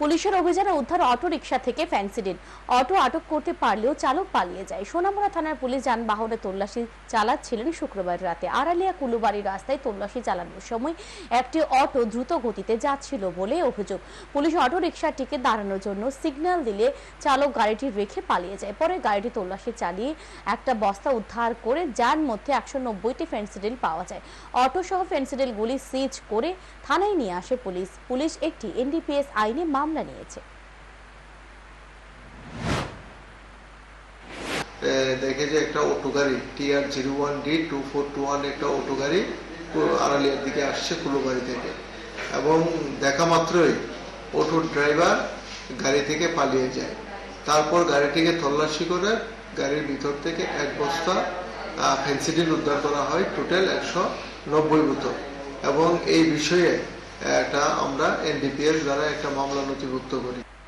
পুলিশের অভিযানে উদ্ধার অটো রিকশা থেকে ফ্যান্সিডিল। অটো আটক করতে পারলেও চালক পালিয়ে যায়। সোনামুড়া থানার পুলিশ যানবাহনে তল্লাশি চালাচ্ছিলেন শুক্রবার রাতে। আড়ালিয়া কুলুবাড়ি রাস্তায় তল্লাশি চালানোর সময় একটি অটো দ্রুত গতিতে যাচ্ছিল বলে অভিযোগ। পুলিশ অটো রিকশাটিকে দাঁড়ানোর জন্য সিগন্যাল দিলে চালক গাড়িটি রেখে পালিয়ে যায়। পরে গাড়িটি তল্লাশি চালিয়ে একটা বস্তা উদ্ধার করে যার মধ্যে একশো নব্বইটি ফেন্সিডিল পাওয়া যায়। অটো সহ ফেন্সিডিলগুলি সিজ করে থানায় নিয়ে আসে পুলিশ। পুলিশ একটি এনডিপিএস আইনে মামলা নিয়েছে। দেখে যে একটা অটো গাড়ি TR zero one D two four two one, একটা অটো গাড়ি আড়ালিয়ার দিকে আসছে থেকে। এবং দেখা মাত্রই অটোর ড্রাইভার গাড়ি থেকে পালিয়ে যায়। তারপর গাড়িটিকে তল্লাশি করে গাড়ির ভিতর থেকে এক বস্তা ফেন্সিডিল উদ্ধার করা হয়, টোটাল একশো নব্বই বোতল। এবং এই বিষয়ে একটা আমরা এনডিপিএস দ্বারা একটা মামলা নথিভুক্ত করি।